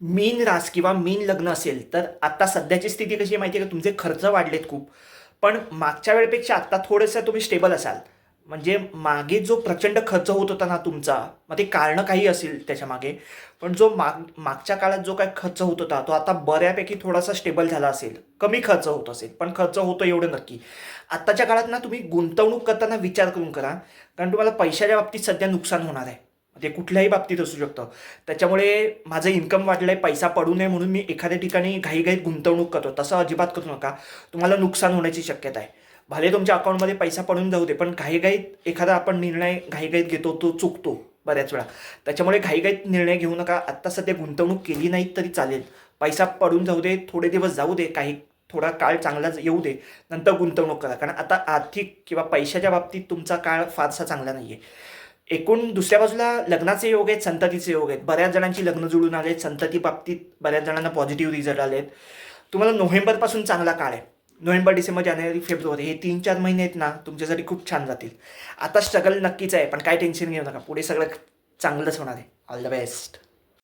मीन रास किंवा मीन लग्न असेल तर आता सध्याची स्थिती कशी आहे माहिती आहे का? तुमचे खर्च वाढलेत खूप. पण मागच्या वेळेपेक्षा आत्ता थोडंसं तुम्ही स्टेबल असाल. म्हणजे मागे जो प्रचंड खर्च होत होता ना तुमचा मग ते कारणं काही असेल त्याच्यामागे. पण जो माग मागच्या काळात जो काय खर्च होत होता तो आता बऱ्यापैकी थोडासा स्टेबल झाला असेल. कमी खर्च होत असेल पण खर्च होतो एवढं नक्की. आत्ताच्या काळात ना तुम्ही गुंतवणूक करताना विचार करून करा. कारण तुम्हाला पैशाच्या बाबतीत सध्या नुकसान होणार आहे. ते कुठल्याही बाबतीत असू शकतं. त्याच्यामुळे माझं इन्कम वाढलं आहे पैसा पडू नये म्हणून मी एखाद्या ठिकाणी घाईघाईत गुंतवणूक करतो. तसं अजिबात करू नका. तुम्हाला नुकसान होण्याची शक्यता आहे. भले तुमच्या अकाउंटमध्ये पैसा पडून जाऊ दे पण घाईघाईत एखादा आपण निर्णय घाईघाईत घेतो तो चुकतो बऱ्याच वेळा. त्याच्यामुळे घाईघाईत निर्णय घेऊ नका. आत्ता सध्या गुंतवणूक केली नाही तरी चालेल. पैसा पडून जाऊ दे थोडे दिवस जाऊ दे काही थोडा काळ चांगलाच येऊ दे नंतर गुंतवणूक करा. कारण आता आर्थिक किंवा पैशाच्या बाबतीत तुमचा काळ फारसा चांगला नाही आहे एकूण दुसऱ्या बाजूला लग्नाचे योग आहेत संततीचे योग आहेत. बऱ्याच जणांची लग्न जुळून आले आहेत संतती बाबतीत बऱ्याच जणांना पॉझिटिव्ह रिझल्ट आले आहेत तुम्हाला नोव्हेंबरपासून चांगला काळ आहे. नोव्हेंबर डिसेंबर जानेवारी फेब्रुवारी हे तीन चार महिने आहेत ना तुमच्यासाठी खूप छान जातील. आता स्ट्रगल नक्कीच आहे पण काय टेन्शन घेऊ नका. पुढे सगळं चांगलंच होणार आहे. All the best